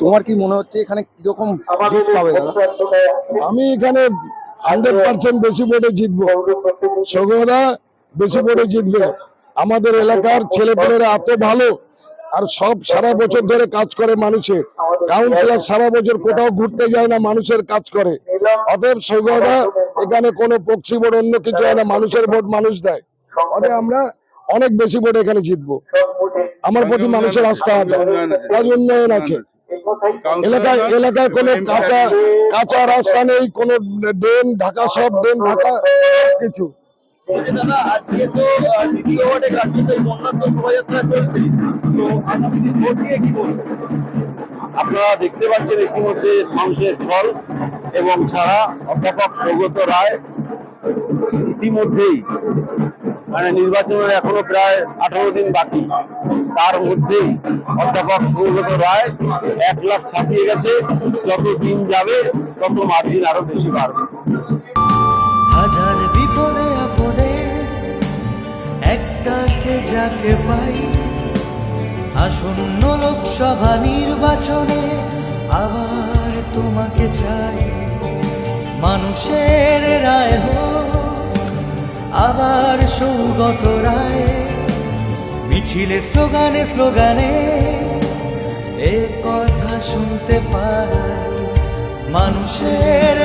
তোমার কি মনে হচ্ছে এখানে কীরকম জিত পাবে দাদা? আমি এখানে হান্ড্রেড পার্সেন্ট বেশি ভোটে জিতবো। সৌগদা বেশি ভোটে জিতবে। আমাদের এলাকার ছেলেপেলেরা এত ভালো আর সব সারা বছর ধরে কাজ করে মানুষের। কাউন্সিলর সারা বছর কোথাও ঘুরতে যায় না মানুষের কাজ করে। অতএব সৌগদা এখানে কোনো পক্ষী ভোট অন্য কিছু হয় না মানুষের ভোট মানুষ দেয়। অতএব আমরা অনেক বেশি ভোট এখানে জিতবো। আমার প্রতি মানুষের আস্থা আছে। কাজ উন্নয়ন আছে। এলাকায় এলাকায় কোনো কাঁচা কাঁচা রাস্তা নেই কোনো ড্রেন ঢাকা সব ড্রেন ঢাকা কিছু। দাদা আজকে তো দ্বিতীয় ওয়ার্ডে কার্যত বন্যাত্ম শোভাযাত্রা চলছে। তো আগামী দিন ভোট নিয়ে কি বলবেন? আপনারা দেখতে পাচ্ছেন ইতিমধ্যে মানুষের ঢল এবং ছাড়া অধ্যাপক সৌগত রায় ইতিমধ্যেই মানে নির্বাচনের এখনও প্রায় আঠারো দিন বাকি, তার মধ্যেই অধ্যাপক সৌগত রায় এক লাখ ছাপিয়ে গেছে, যত দিন যাবে, তত মার্জিন আরও বেশি বাড়বে। হাজার বিপদে আপদে, একটাকে যাকে পাই, আসন্ন লোকসভা নির্বাচনে আবার তোমাকে চাই। মানুষের রায় সৌগত রায় মিছিলে স্লোগানে স্লোগানে এ কথা শুনতে পায় মানুষের